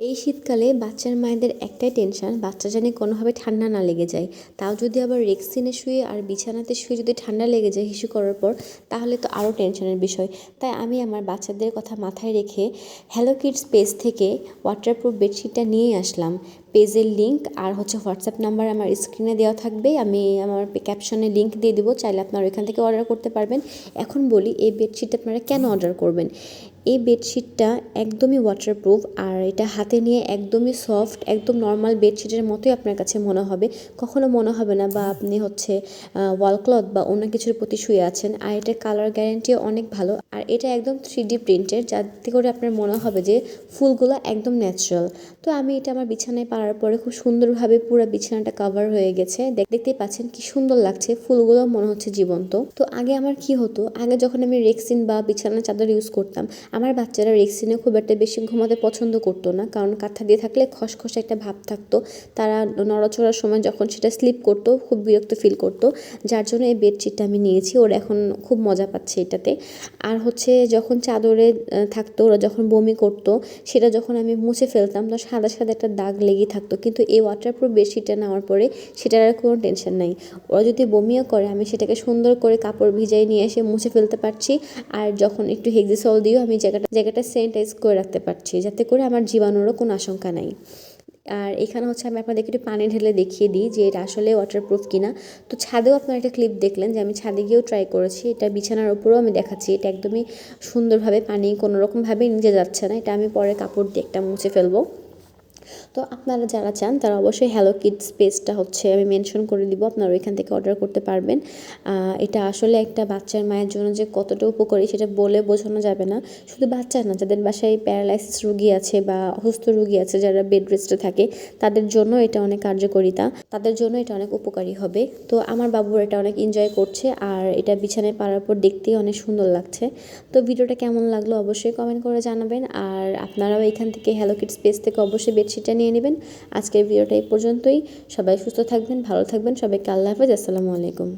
এই শীতকালে বাচ্চার মায়েদের একটাই টেনশন বাচ্চা জানি কোনোভাবে ঠান্ডা না লেগে যায়। তাও যদি আবার রেক্সিনে শুয়ে আর বিছানাতে শুয়ে যদি ঠান্ডা লেগে যায় হিসু করার পর, তাহলে তো আরও টেনশনের বিষয়। তাই আমি আমার বাচ্চাদের কথা মাথায় রেখে হ্যালো কিডস পেজ থেকে ওয়াটারপ্রুফ বেডশিটটা নিয়ে আসলাম। পেজের লিঙ্ক আর হচ্ছে হোয়াটসঅ্যাপ নাম্বার আমার স্ক্রিনে দেওয়া থাকবে। আমি আমার ক্যাপশনে লিঙ্ক দিয়ে দেবো, চাইলে আপনারা ওইখান থেকে অর্ডার করতে পারবেন। এখন বলি, এই বেডশিটটা আপনারা কেন অর্ডার করবেন? এই বেডশিটটা একদমই ওয়াটারপ্রুফ আর এটা হাতে নিয়ে একদমই সফট একদম নর্মাল বেডশিটের মতোই আপনার কাছে মনে হবে। কখনো মনে হবে না বা আপনি হচ্ছে ওয়াল ক্লথ বা অন্য কিছুর প্রতি শুয়ে আছেন। আর এটার কালার গ্যারেন্টিও অনেক ভালো। আর এটা একদম থ্রি ডি প্রিন্টের যাতে করে আপনার মনে হবে যে ফুলগুলো একদম ন্যাচারাল তো আমি এটা আমার বিছানায় পাড়ার পরে খুব সুন্দরভাবে পুরো বিছানাটা কভার হয়ে গেছে। দেখতেই পাচ্ছেন কি সুন্দর লাগছে ফুলগুলো মনে হচ্ছে জীবন্ত। তো আগে আমার কি হতো, আগে যখন আমি রেক্সিন বা বিছানার চাদর ইউজ করতাম, আমার বাচ্চারা রেক্সিনে খুব একটা বেশি ঘুমাতে পছন্দ করতো না, কারণ কাঁথা দিয়ে থাকলে খসখসে একটা ভাব থাকতো। তারা নড়াচড়ার সময় যখন সেটা স্লিপ করতো, খুব বিরক্ত ফিল করতো। যার জন্য এই বেডশিটটা আমি নিয়েছি, ওরা এখন খুব মজা পাচ্ছে এটাতে। আর হচ্ছে যখন চাদরে থাকতো, ওরা যখন বমি করতো, সেটা যখন আমি মুছে ফেলতাম, তো সাদা সাদা একটা দাগ লেগেই থাকতো। কিন্তু এই ওয়াটারপ্রুফ বেডশিটটা নেওয়ার পরে সেটার আর কোনো টেনশন নাই। ওরা যদি বমিও করে, আমি সেটাকে সুন্দর করে কাপড় ভিজাই নিয়ে এসে মুছে ফেলতে পারছি। আর যখন একটু হেক্সিসল দিয়েও আমি জায়গাটা জায়গাটা স্যানিটাইজ করে রাখতে পারছি, যাতে করে আমার জীবাণুরও কোনো আশঙ্কা নাই। আর এখানে হচ্ছে আমি আপনাদেরকে একটু পানি ঢেলে দেখিয়ে দিই যে এটা আসলে ওয়াটারপ্রুফ কিনা। তো ছাদেও আপনারা একটা ক্লিপ দেখলেন যে আমি ছাদে গিয়েও ট্রাই করেছি। এটা বিছানার উপরেও আমি দেখাচ্ছি। এটা একদমই সুন্দরভাবে পানি কোনো নিজে যাচ্ছে না। এটা আমি পরে কাপড় দিয়ে একটা মুছে ফেলব। তো আপনারা যারা চান, তারা অবশ্যই হ্যালো কিডস পেজটা হচ্ছে আমি মেনশন করে দিব। আপনারা ওইখান থেকে অর্ডার করতে পারবেন। এটা আসলে একটা বাচ্চার মায়ের জন্য যে কতটা উপকারী সেটা বলে বোঝানো যাবে না। শুধু বাচ্চা না, যাদের বাসায় প্যারালাইসিস রুগী আছে বা অসুস্থ রুগী আছে, যারা বেড রেস্টে থাকে, তাদের জন্য এটা অনেক কার্যকরিতা। তাদের জন্য এটা অনেক উপকারী হবে। তো আমার বাবুর এটা অনেক এনজয় করছে আর এটা বিছানায় পাড়ার পর দেখতেই অনেক সুন্দর লাগছে। তো ভিডিওটা কেমন লাগল অবশ্যই কমেন্ট করে জানাবেন। আর আপনারাও এখান থেকে হ্যালো কিডস পেজ থেকে অবশ্যই বেডশিটটা নিয়ে নেবেন। আজকের ভিডিওটা এই পর্যন্তই। সবাই সুস্থ থাকবেন, ভালো থাকবেন। সবাইকে আল্লাহ হাফেজ। আসসালামু আলাইকুম।